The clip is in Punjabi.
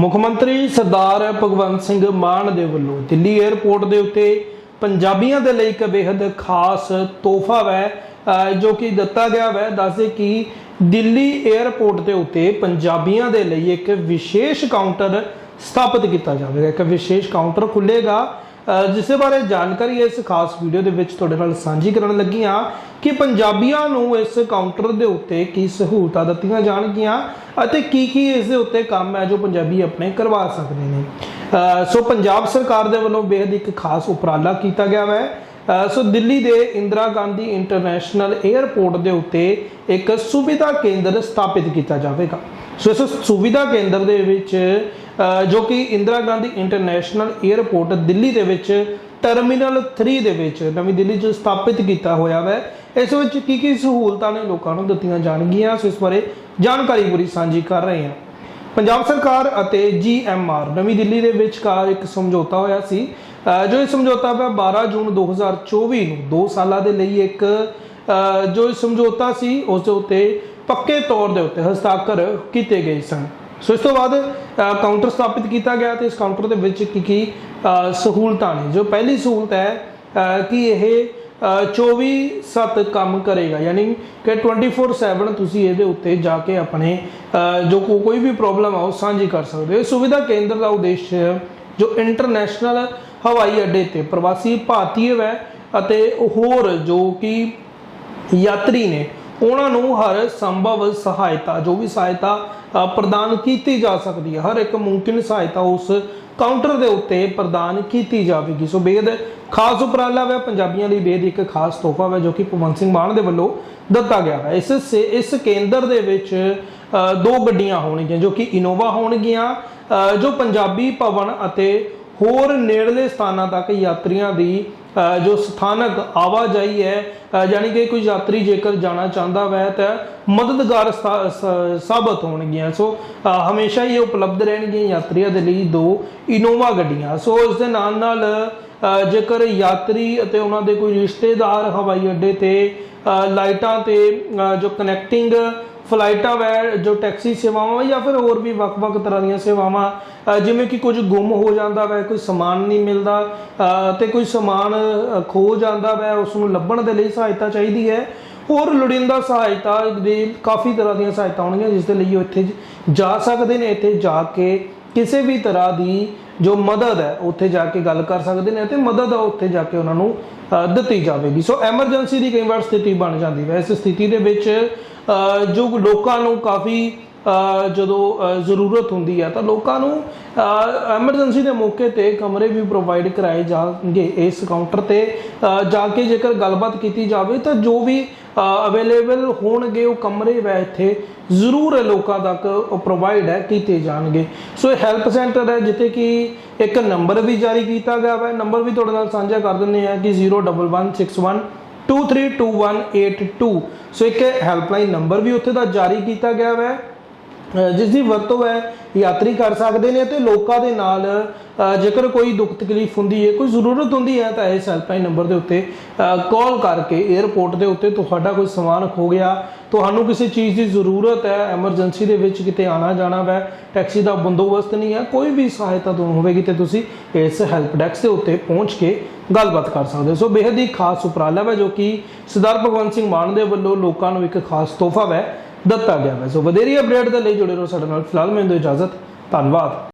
ਮੁੱਖ ਮੰਤਰੀ ਸਰਦਾਰ ਭਗਵੰਤ ਸਿੰਘ ਮਾਨ ਦੇ ਵੱਲੋਂ ਦਿੱਲੀ 에ਅਰਪੋਰਟ ਦੇ ਉੱਤੇ ਪੰਜਾਬੀਆਂ ਦੇ ਲਈ ਇੱਕ ਬੇहद ਖਾਸ ਤੋਹਫਾ ਹੈ ਜੋ ਕਿ ਦਿੱਤਾ ਗਿਆ ਹੈ ਦੱਸਦੇ ਕਿ ਦਿੱਲੀ 에ਅਰਪੋਰਟ ਦੇ ਉੱਤੇ ਪੰਜਾਬੀਆਂ ਦੇ ਲਈ ਇੱਕ ਵਿਸ਼ੇਸ਼ ਕਾਊਂਟਰ ਸਥਾਪਿਤ ਕੀਤਾ ਜਾਵੇਗਾ। ਇੱਕ ਵਿਸ਼ੇਸ਼ ਕਾਊਂਟਰ ਖੁੱਲੇਗਾ ਜਿਸ ਬਾਰੇ ਜਾਣਕਾਰੀ ਇਸ ਖਾਸ ਵੀਡੀਓ ਦੇ ਵਿੱਚ ਤੁਹਾਡੇ ਨਾਲ ਸਾਂਝੀ ਕਰਨ ਲੱਗੀ ਹਾਂ ਕਿ ਪੰਜਾਬੀਆਂ ਨੂੰ ਇਸ ਕਾਊਂਟਰ ਦੇ ਉੱਤੇ ਕੀ ਸਹੂਲਤਾਂ ਦਿੱਤੀਆਂ ਜਾਣਗੀਆਂ ਅਤੇ ਕੀ ਕੀ ਇਸ ਦੇ ਉੱਤੇ ਕੰਮ ਹੈ ਜੋ ਪੰਜਾਬੀ ਆਪਣੇ ਕਰਵਾ ਸਕਦੇ ਨੇ। ਸੋ ਪੰਜਾਬ ਸਰਕਾਰ ਦੇ ਵੱਲੋਂ ਬੇहद ਇੱਕ ਖਾਸ ਉਪਰਾਲਾ ਕੀਤਾ ਗਿਆ ਹੈ। ਸੋ ਦਿੱਲੀ ਦੇ ਇੰਦਰਾ ਗਾਂਧੀ ਇੰਟਰਨੈਸ਼ਨਲ 에ਅਰਪੋਰਟ ਦੇ ਉੱਤੇ ਇੱਕ ਸੁਵਿਧਾ ਕੇਂਦਰ ਸਥਾਪਿਤ ਕੀਤਾ ਜਾਵੇਗਾ। ਸੋ ਇਸ ਸੁਵਿਧਾ ਕੇਂਦਰ ਦੇ ਵਿੱਚ ਜੋ ਕਿ ਇੰਦਰਾ ਗਾਂਧੀ ਇੰਟਰਨੈਸ਼ਨਲ 에ਅਰਪੋਰਟ ਦਿੱਲੀ ਦੇ ਵਿੱਚ, ਟਰਮੀਨਲ 3 ਦੇ ਵਿੱਚ, ਨਵੀਂ ਦਿੱਲੀ 'ਚ ਸਥਾਪਿਤ ਕੀਤਾ ਹੋਇਆ ਹੈ ਇਸ ਵਿੱਚ ਕੀ ਕੀ ਸਹੂਲਤਾਂ ਨੇ ਲੋਕਾਂ ਨੂੰ ਦਿੱਤੀਆਂ ਜਾਣਗੀਆਂ? ਸੋ ਇਸ ਬਾਰੇ ਜਾਣਕਾਰੀ ਪੂਰੀ ਸਾਂਝੀ ਕਰ ਰਹੇ ਹਾਂ। ਪੰਜਾਬ ਸਰਕਾਰ ਅਤੇ ਜੀਐਮਆਰ ਨਵੀਂ ਦਿੱਲੀ ਦੇ ਵਿਚਕਾਰ ਇੱਕ ਸਮਝੌਤਾ ਹੋਇਆ ਸੀ ਜੋ ਇਹ ਸਮਝੌਤਾ ਹੈ 12 ਜੂਨ 2024 ਨੂੰ 2 ਸਾਲਾਂ ਦੇ ਲਈ ਇੱਕ ਜੋ ਸਮਝੌਤਾ ਸੀ ਉਸ ਦੇ ਉੱਤੇ ਪੱਕੇ ਤੌਰ ਦੇ ਉੱਤੇ ਹਸਤਾਖਰ ਕੀਤੇ ਗਏ ਸਨ। ਸੋ ਇਸ ਤੋਂ ਬਾਅਦ ਕਾਊਂਟਰ ਸਥਾਪਿਤ ਕੀਤਾ ਗਿਆ ਤੇ ਇਸ ਕਾਊਂਟਰ ਦੇ ਵਿੱਚ ਕੀ ਕੀ ਸਹੂਲਤਾਂ ਨੇ। ਜੋ ਪਹਿਲੀ ਸਹੂਲਤ ਹੈ ਕਿ ਇਹ ਅ, 24/7 ਕੰਮ ਕਰੇਗਾ। ਯਾਨੀ ਕਿ 24/7 ਤੁਸੀਂ ਇਹਦੇ ਉੱਤੇ ਜਾ ਕੇ ਆਪਣੇ ਜੋ ਕੋਈ ਵੀ ਪ੍ਰੋਬਲਮ ਆ ਉਹ ਸਾਂਝੀ ਕਰ ਸਕਦੇ ਹੋ। ਸੁਵਿਧਾ ਕੇਂਦਰ ਦਾ ਉਦੇਸ਼ ਜੋ ਇੰਟਰਨੈਸ਼ਨਲ ਹਵਾਈ ਅੱਡੇ ਤੇ ਪ੍ਰਵਾਸੀ ਭਾਰਤੀਏ ਹੈ ਅਤੇ ਹੋਰ ਜੋ ਕਿ ਯਾਤਰੀ ਨੇ, ਉਹਨਾਂ ਨੂੰ ਹਰ ਸੰਭਵ ਸਹਾਇਤਾ, ਜੋ ਵੀ ਸਹਾਇਤਾ ਪ੍ਰਦਾਨ ਕੀਤੀ ਜਾ ਸਕਦੀ ਹੈ। ਹਰ ਇੱਕ ਮੁਮਕਿਨ ਸਹਾਇਤਾ ਉਸ ਕਾਊਂਟਰ ਦੇ ਉੱਤੇ ਪ੍ਰਦਾਨ ਕੀਤੀ ਜਾਵੇਗੀ। ਸੋ ਬੇਦ ਖਾਸ ਉਪਰਾਲਾ ਹੈ ਪੰਜਾਬੀਆਂ ਲਈ ਬੇਦ ਇੱਕ ਖਾਸ ਤੋਹਫਾ ਹੈ ਜੋ ਕਿ ਭਗਵੰਤ ਸਿੰਘ ਮਾਨ ਦੇ ਵੱਲੋਂ ਦਿੱਤਾ ਗਿਆ ਹੈ। ਇਸ ਇਸ ਕੇਂਦਰ ਦੇ ਵਿੱਚ ਅ, ਦੋ ਗੱਡੀਆਂ ਹੋਣਗੀਆਂ ਜੋ ਕਿ ਇਨੋਵਾ ਹੋਣਗੀਆਂ ਅ, ਜੋ ਪੰਜਾਬੀ ਭਵਨ ਅਤੇ ਹੋਰ ਨੇੜਲੇ ਸਥਾਨਾਂ ਤੱਕ ਯਾਤਰੀਆਂ ਦੀ ਜੋ ਸਥਾਨਕ ਆਵਾਜਾਈ ਹੈ ਅ, ਯਾਨੀ ਕਿ ਕੋਈ ਯਾਤਰੀ ਜੇਕਰ ਜਾਣਾ ਚਾਹੁੰਦਾ ਹੈ ਤਾਂ ਮਦਦਗਾਰ ਸਾਬਤ ਹੋਣਗੀਆਂ। ਸੋ ਹਮੇਸ਼ਾ ਹੀ ਇਹ ਉਪਲਬਧ ਰਹਿਣਗੀਆਂ ਯਾਤਰੀਆਂ ਦੇ ਲਈ ਦੋ ਇਨੋਵਾ ਗੱਡੀਆਂ। ਸੋ ਇਸ ਦੇ ਨਾਲ ਨਾਲ ਜੇਕਰ ਯਾਤਰੀ ਅਤੇ ਉਹਨਾਂ ਦੇ ਕੋਈ ਰਿਸ਼ਤੇਦਾਰ ਹਵਾਈ ਅੱਡੇ ਤੇ ਲਾਈਟਾਂ ਤੇ ਜੋ ਕਨੈਕਟਿੰਗ ਫਲਾਈਟਾਂ ਵੈ, ਜੋ ਟੈਕਸੀ ਸੇਵਾਵਾਂ ਜਾਂ ਫਿਰ ਹੋਰ ਵੀ ਵੱਖ-ਵੱਖ ਤਰ੍ਹਾਂ ਦੀਆਂ ਸੇਵਾਵਾਂ ਜਿਵੇਂ ਕਿ ਕੁਝ ਗੁੰਮ ਹੋ ਜਾਂਦਾ ਵੈ, ਕੋਈ ਸਮਾਨ ਨਹੀਂ ਮਿਲਦਾ ਤੇ ਕੋਈ ਸਮਾਨ ਖੋ ਜਾਂਦਾ ਵੈ, ਉਸ ਨੂੰ ਲੱਭਣ ਦੇ ਲਈ ਸਹਾਇਤਾ ਚਾਹੀਦੀ ਹੈ। ਹੋਰ ਲੋੜੀਂਦਾ ਸਹਾਇਤਾ ਦੀ ਕਾਫੀ ਤਰ੍ਹਾਂ ਦੀਆਂ ਸਹਾਇਤਾ ਹੋਣਗੀਆਂ, ਜਿਸ ਦੇ ਲਈ ਉਹ ਇੱਥੇ ਜਾ ਸਕਦੇ ਨੇ, ਇੱਥੇ ਜਾ ਕੇ ਕਿਸੇ ਵੀ ਤਰ੍ਹਾਂ ਦੀ ਜੋ ਮਦਦ ਹੈ, ਉੱਥੇ ਜਾ ਕੇ ਗੱਲ ਕਰ ਸਕਦੇ ਨੇ ਤੇ ਮਦਦ ਉੱਥੇ ਜਾ ਕੇ ਉਹਨਾਂ ਨੂੰ ਦਿੱਤੀ ਜਾਵੇਗੀ। ਸੋ ਐਮਰਜੈਂਸੀ ਦੀ ਕਈ ਵਾਰ ਸਥਿਤੀ ਬਣ ਜਾਂਦੀ ਹੈ। ਇਸ ਸਥਿਤੀ ਦੇ ਵਿੱਚ ਜੋ ਲੋਕਾਂ ਨੂੰ ਕਾਫੀ ਜਦੋਂ ਜ਼ਰੂਰਤ ਹੁੰਦੀ ਹੈ, ਤਾਂ ਲੋਕਾਂ ਨੂੰ ਐਮਰਜੈਂਸੀ ਦੇ ਮੌਕੇ ਤੇ ਕਮਰੇ ਵੀ ਪ੍ਰੋਵਾਈਡ ਕਰਾਏ ਜਾਣਗੇ। ਇਸ ਕਾਊਂਟਰ ਤੇ ਜਾ ਕੇ ਜੇਕਰ ਗੱਲਬਾਤ ਕੀਤੀ ਜਾਵੇ, ਤਾਂ ਜੋ ਵੀ ਅਵੇਲੇਬਲ ਹੋਣਗੇ, ਉਹ ਕਮਰੇ ਵੈ ਇੱਥੇ। ਜ਼ਰੂਰ ਲੋਕਾਂ ਤੱਕ ਪ੍ਰੋਵਾਈਡ ਹੈ, ਕੀਤੇ ਜਾਣਗੇ। ਸੋ ਇਹ ਹੈਲਪ ਸੈਂਟਰ ਹੈ, ਜਿੱਥੇ ਕਿ ਇੱਕ ਨੰਬਰ ਵੀ ਜਾਰੀ ਕੀਤਾ ਗਿਆ ਹੈ ਨੰਬਰ ਵੀ ਤੁਹਾਡੇ ਨਾਲ ਸਾਂਝਾ ਕਰ ਦਿੰਦੇ ਆ ਕਿ 011161 232182 ਸੋ ਇੱਕ ਹੈਲਪਲਾਈਨ ਨੰਬਰ ਵੀ ਉੱਥੇ ਦਾ ਜਾਰੀ ਕੀਤਾ ਗਿਆ ਹੈ ਜਿਸ ਦੀ ਵਰਤੋਂ ਹੈ ਯਾਤਰੀ ਕਰ ਸਕਦੇ ਨੇ ਤੇ ਲੋਕਾਂ ਦੇ ਨਾਲ ਜੇਕਰ ਕੋਈ ਦੁੱਖ ਤਕਲੀਫ ਹੁੰਦੀ ਹੈ, ਕੋਈ ਜ਼ਰੂਰਤ ਹੁੰਦੀ ਹੈ, ਤਾਂ ਇਸ ਹੈਲਪਲਾਈਨ ਨੰਬਰ ਦੇ ਉੱਤੇ ਕਾਲ ਕਰਕੇ 에어ਪੋਰਟ ਦੇ ਉੱਤੇ ਤੁਹਾਡਾ ਕੋਈ ਸਮਾਨ ਖੋ ਗਿਆ, ਤੁਹਾਨੂੰ ਕਿਸੇ ਚੀਜ਼ ਦੀ ਜ਼ਰੂਰਤ ਹੈ ਐਮਰਜੈਂਸੀ ਦੇ ਵਿੱਚ ਕਿਤੇ ਆਣਾ ਜਾਣਾ ਹੈ ਟੈਕਸੀ ਦਾ ਬੰਦੋਬਸਤ ਨਹੀਂ ਹੈ, ਕੋਈ ਵੀ ਸਹਾਇਤਾ ਤੁਹਾਨੂੰ ਹੋਵੇਗੀ ਤੇ ਤੁਸੀਂ ਇਸ ਹੈਲਪ ਡੈਸਕ ਦੇ ਉੱਤੇ ਪਹੁੰਚ ਕੇ ਗੱਲਬਾਤ ਕਰ ਸਕਦੇ ਹੋ। ਸੋ ਬੇहद ਹੀ ਖਾਸ ਉਪਰਾਲਾ ਹੈ ਜੋ ਕਿ ਸਰਦਾਰ ਭਗਵੰਤ ਸਿੰਘ ਮਾਨ ਦੇ ਵੱਲੋਂ ਲੋਕਾਂ ਨੂੰ ਇੱਕ ਖਾਸ ਤੋਹਫਾ ਹੈ ਦਿੱਤਾ ਗਿਆ ਹੈ ਸੋ ਵਧੇਰੀ ਅਪਡੇਟ ਦੇ ਲਈ ਜੁੜੇ ਰਹੋ ਸਾਡੇ ਨਾਲ। ਫਿਲਹਾਲ ਮੈਨੂੰ ਦਿਓ ਇਜਾਜ਼ਤ, ਧੰਨਵਾਦ।